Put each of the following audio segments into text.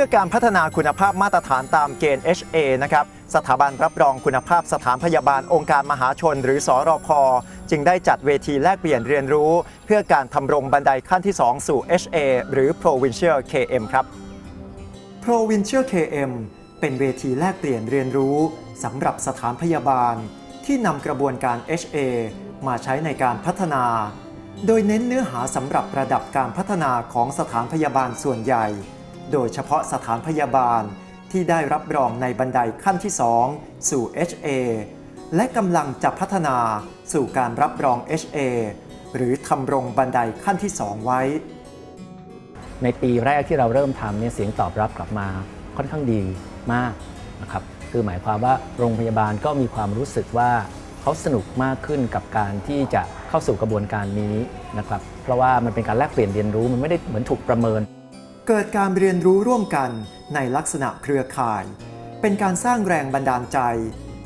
เพื่อการพัฒนาคุณภาพมาตรฐานตามเกณฑ์ HA นะครับสถาบันรับรองคุณภาพสถานพยาบาลองค์การมหาชนหรือสอรพจึงได้จัดเวทีแลกเปลี่ยนเรียนรู้ เพื่อการทำรงบันไดขั้นที่ 2 สู่ HA หรือ Provincial KM ครับ Provincial KM เป็นเวทีแลกเปลี่ยนเรียนรู้สำหรับสถานพยาบาล ที่นำกระบวนการ HA มาใช้ในการพัฒนา โดยเน้นเนื้อหาสำหรับระดับการพัฒนาของสถานพยาบาลส่วนใหญ่ โดยเฉพาะสถานพยาบาลที่ได้รับรองในบันไดขั้นที่ 2 สู่ HA และกำลังจะพัฒนาสู่การรับรอง HA หรือทำรงบันไดขั้นที่ 2 ไว้ ในปีแรกที่เราเริ่มทำเนี่ยเสียงตอบรับกลับมาค่อนข้างดีมากนะครับคือหมายความว่าโรงพยาบาลก็มีความรู้สึกว่าเขาสนุกมากขึ้นกับการที่จะเข้าสู่กระบวนการนี้นะครับเพราะว่ามันเป็นการแลกเปลี่ยนเรียนรู้มันไม่ได้เหมือนถูกประเมิน เกิดการเรียนรู้ร่วมกันในลักษณะเครือข่าย เป็นการสร้างแรงบันดาลใจ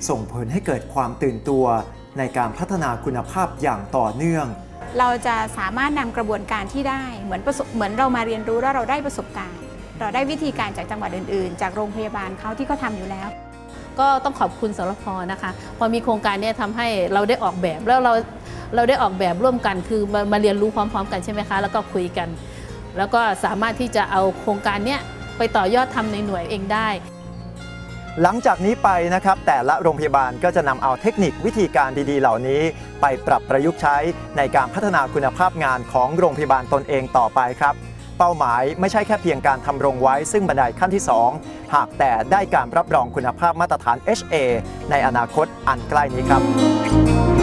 ส่งผลให้เกิดความตื่นตัว ในการพัฒนาคุณภาพอย่างต่อเนื่อง เราจะสามารถนำกระบวนการที่ได้เหมือนประสบเหมือนเรามาเรียนรู้แล้วเราได้ประสบการณ์ เราได้วิธีการจากจังหวัดอื่นๆ จากโรงพยาบาลเขาที่เขาทำอยู่แล้วก็ต้องขอบคุณสรพนะคะ พอมีโครงการเนี้ทำให้เราได้ออกแบบแล้วเราเราได้ออกแบบร่วมกันคือมามาเรียนรู้พร้อม ๆ กันใช่ไหมคะ แล้วก็คุยกัน แล้วก็สามารถที่จะเอาโครงการนี้ไปต่อยอดทำในหน่วยเองได้ หลังจากนี้ไปนะครับ แต่ละโรงพยาบาลก็จะนำเอาเทคนิควิธีการดีๆ เหล่านี้ ไปปรับประยุกต์ใช้ในการพัฒนาคุณภาพงานของโรงพยาบาลตนเองต่อไปครับเป้าหมายไม่ใช่แค่เพียงการทำรงไว้ซึ่งบันไดขั้นที่ 2 หากแต่ได้การรับรองคุณภาพมาตรฐาน HA ในอนาคตอันใกล้นี้ครับ